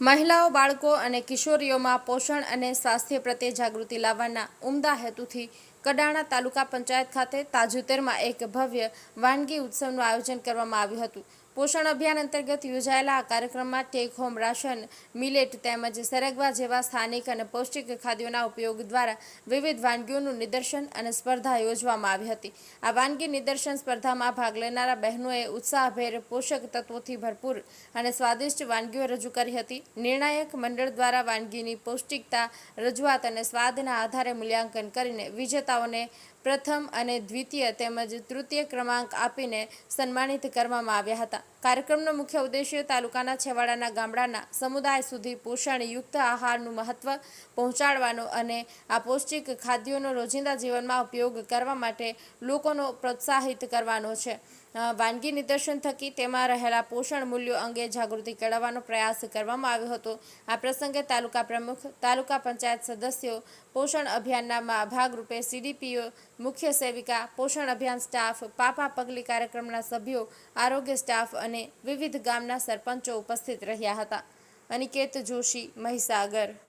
બાળકો અને કિશોરીઓમાં પોષણ અને સ્વાસ્થ્ય પ્રત્યે જાગૃતિ લાવવાના ઉમદા હેતુથી કડાણા તાલુકા પંચાયત ખાતે તાજેતરમાં એક ભવ્ય વાનગી ઉત્સવનું આયોજન કરવામાં આવ્યું હતું. પોષણ અભિયાન અંતર્ગત યોજાયેલા આ કાર્યક્રમમાં ટેક હોમ રાશન, મિલેટ તેમજ સરગવા જેવા સ્થાનિક અને પૌષ્ટિક ખાદ્યોના ઉપયોગ દ્વારા વિવિધ વાનગીઓનું નિદર્શન અને સ્પર્ધા યોજવામાં આવી હતી. આ વાનગી નિદર્શન સ્પર્ધામાં ભાગ લેનારા બહેનોએ ઉત્સાહભેર પોષક તત્વોથી ભરપૂર અને સ્વાદિષ્ટ વાનગીઓ રજૂ કરી હતી. નિર્ણાયક મંડળ દ્વારા વાનગીની પૌષ્ટિકતા, રજૂઆત અને સ્વાદના આધારે મૂલ્યાંકન કરીને વિજેતાઓને પ્રથમ અને દ્વિતીય તેમજ તૃતીય ક્રમાંક આપીને સન્માનિત કરવામાં આવ્યા હતા. કાર્યક્રમનો મુખ્ય ઉદ્દેશ્ય તાલુકાના છેવાડાના ગામડાના સમુદાય સુધી પોષણયુક્ત આહારનું મહત્વ પહોંચાડવાનો અને આ પૌષ્ટિક ખાદ્યોનો રોજિંદા જીવનમાં ઉપયોગ કરવા માટે લોકોનો પ્રોત્સાહિત કરવાનો છે. વાનગી નિદર્શન થકી તેમાં રહેલા પોષણ મૂલ્યો અંગે જાગૃતિ કેળવવાનો પ્રયાસ કરવામાં આવ્યો હતો. આ પ્રસંગે તાલુકા પ્રમુખ, તાલુકા પંચાયત સદસ્યો, પોષણ અભિયાનના ભાગરૂપે સીડીપીઓ, મુખ્ય સેવિકા, પોષણ અભિયાન સ્ટાફ, પાપા પગલી કાર્યક્રમના સભ્યો, આરોગ્ય સ્ટાફ અને વિવિધ ગામના સરપંચો ઉપસ્થિત રહ્યા હતા. અનિકેત જોશી મહીસાગર